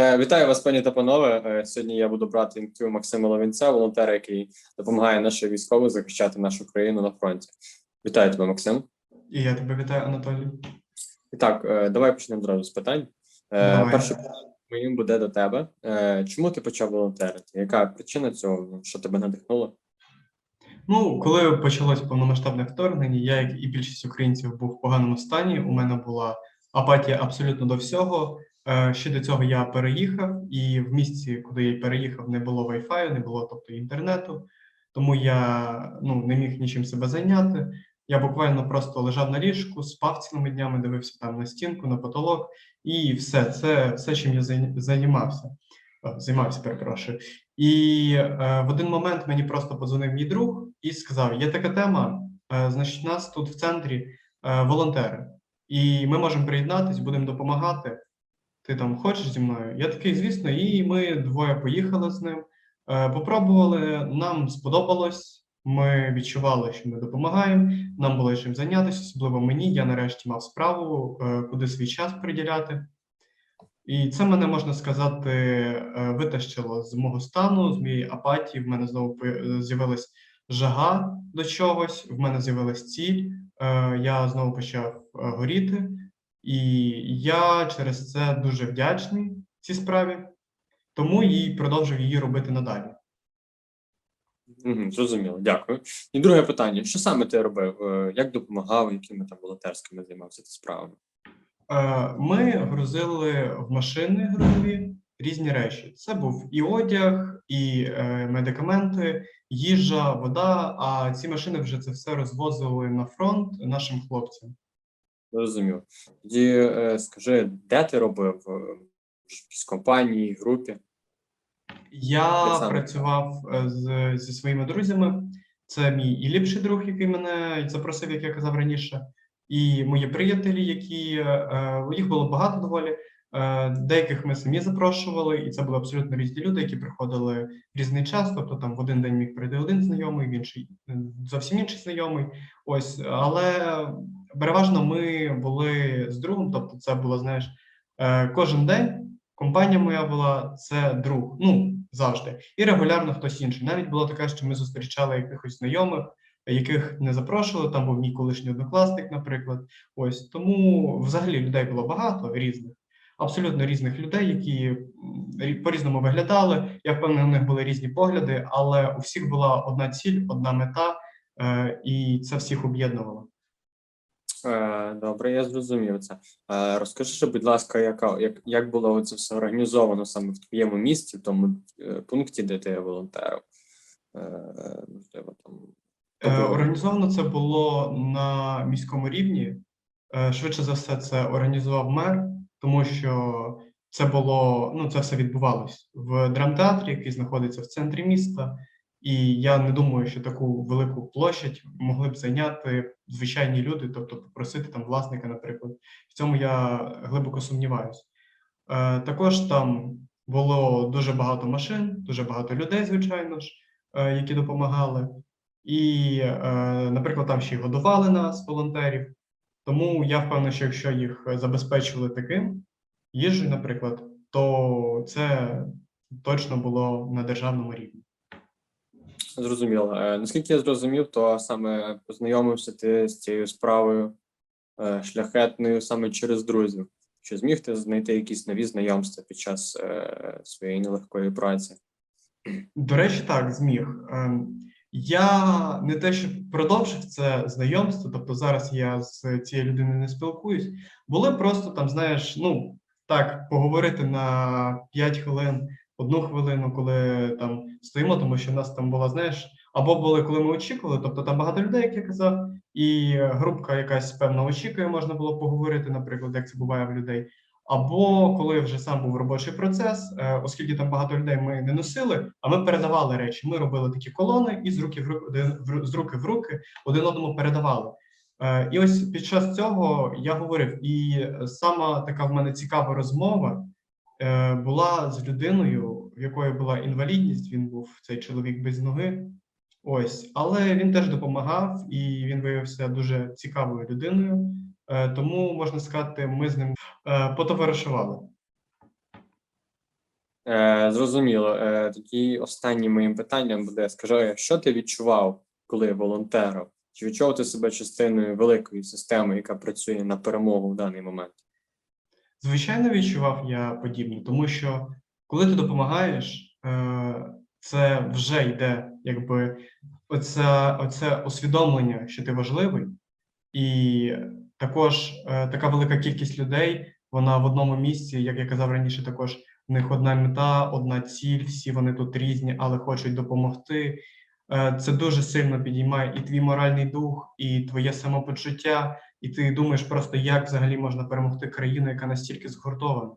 Е, Вітаю вас, пані та панове. Е, Сьогодні я буду брати інтерв'ю Максима Ловінця, волонтера, який допомагає нашим військовим захищати нашу країну на фронті. Вітаю тебе, Максим. І я тебе вітаю, Анатолій. І так, е, давай почнемо зразу з питань. Давай. Перше питання моїм буде до тебе. Чому ти почав волонтерити? Яка причина цього? Що тебе надихнуло? Ну, коли почалось повномасштабне вторгнення, я, як і більшість українців, був в поганому стані. У мене була апатія абсолютно до всього. Е, Ще до цього я переїхав, і в місті, куди я переїхав, не було Wi-Fi, не було тобто інтернету. Тому я ну, не міг нічим себе зайняти. Я буквально просто лежав на ліжку, спав цілими днями, дивився там на стінку, на потолок, і все це все, чим я займався. Е, Займався, перепрошую. І е, в один момент мені просто подзвонив мій друг і сказав: є така тема, е, значить, нас тут в центрі е, волонтери, і ми можемо приєднатись, будемо допомагати. Ти там хочеш зі мною? Я такий, звісно, і ми двоє поїхали з ним. Е, попробували, нам сподобалось. Ми відчували, що ми допомагаємо. Нам було чим зайнятися, особливо мені. Я нарешті мав справу, е, куди свій час приділяти. І це мене можна сказати е, витащило з мого стану, з моєї апатії. В мене знову з'явилась жага до чогось. В мене з'явилась ціль. Я знову почав горіти, і я через це дуже вдячний цій справі, тому і продовжив її робити надалі. Угу, зрозуміло, дякую. І друге питання: що саме ти робив? Е, Як допомагав, якими там волонтерськими займався ти справами? Е, Ми грузили в машини грузові різні речі. Це був і одяг, і е, медикаменти, їжа, вода. А ці машини вже це все розвозили на фронт нашим хлопцям. Зрозуміло. Тоді е, скажи, де ти робив? Е, В якійсь компанії, групі? Я працював е, з, зі своїми друзями. Це мій і ліпший друг, який мене запросив, як я казав раніше, і мої приятелі, які їх було багато доволі. Деяких ми самі запрошували, і це були абсолютно різні люди, які приходили в різний час. Тобто там в один день міг прийти один знайомий, в інший зовсім інший знайомий. Ось, але переважно ми були з другом. Тобто, це було, знаєш, е, кожен день. Компанія моя була це друг, ну завжди, і регулярно хтось інший. Навіть було таке, що ми зустрічали якихось знайомих, яких не запрошували. Там був мій колишній однокласник, наприклад. Ось тому взагалі людей було багато різних, абсолютно різних людей, які по-різному виглядали. Я впевнений, у них були різні погляди, але у всіх була одна ціль, одна мета, е, і це всіх об'єднувало. Е, Добре, я зрозумів це. Е, Розкажи, будь ласка, яка, як, як було це все організовано саме в твоєму місті, в тому е, пункті, де ти волонтерив? Е, Можливо, там. Організовано це було на міському рівні. Швидше за все, це організував мер, тому що це було ну це все відбувалось в драмтеатрі, який знаходиться в центрі міста. І я не думаю, що таку велику площадь могли б зайняти звичайні люди, тобто попросити там власника, наприклад. В цьому я глибоко сумніваюся. Е, Також там було дуже багато машин, дуже багато людей, звичайно ж, е, які допомагали. І, е, наприклад, там ще й годували нас, волонтерів. Тому я впевнений, що якщо їх забезпечували таким їжею, наприклад, то це точно було на державному рівні. Зрозуміло. Е, Наскільки я зрозумів, то саме познайомився ти з цією справою е, шляхетною саме через друзів. Чи зміг ти знайти якісь нові знайомства під час е, своєї нелегкої праці? До речі, так, зміг. Ем, Я не те, що продовжив це знайомство, тобто зараз я з цією людиною не спілкуюсь. Були просто там, знаєш, ну так, поговорити на 5 хвилин, одну хвилину, коли там стоїмо, тому що в нас там була, знаєш, або були, коли ми очікували, тобто там багато людей, як я казав, і групка якась певна очікує, можна було поговорити, наприклад, як це буває в людей. Або коли вже сам був робочий процес, е, оскільки там багато людей ми не носили, а ми передавали речі. Ми робили такі колони і з руки в руки, з руки в руки один одному передавали. Е, І ось під час цього я говорив, і сама така в мене цікава розмова була з людиною, в якої була інвалідність. Він був цей чоловік без ноги. Ось, але він теж допомагав, і він виявився дуже цікавою людиною. Е, Тому можна сказати, ми з ним е, потоваришували. Е, зрозуміло. Е, тоді останнім моїм питанням буде: скажи, що ти відчував, коли волонтерив? Чи відчував ти себе частиною великої системи, яка працює на перемогу в даний момент? Звичайно, відчував я подібне, тому що коли ти допомагаєш, е, це вже йде якби оце, оце усвідомлення, що ти важливий, і також е, така велика кількість людей, вона в одному місці, як я казав раніше, також в них одна мета, одна ціль, всі вони тут різні, але хочуть допомогти. Е, Це дуже сильно підіймає і твій моральний дух, і твоє самопочуття, і ти думаєш просто, як взагалі можна перемогти країну, яка настільки згуртована.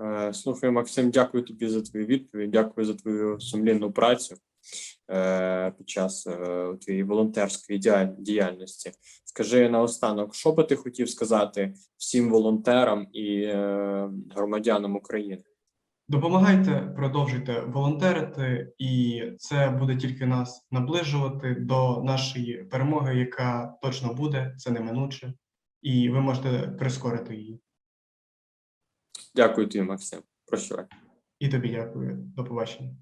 Е, Слухай, Максим, дякую тобі за твою відповідь. Дякую за твою сумлінну працю е, під час е, твоєї волонтерської діяльності. Скажи наостанок, що би ти хотів сказати всім волонтерам і громадянам України? Допомагайте, продовжуйте волонтерити, і це буде тільки нас наближувати до нашої перемоги, яка точно буде, це неминуче, і ви можете прискорити її. Дякую тобі, Максим. Прощавай. І тобі дякую. До побачення.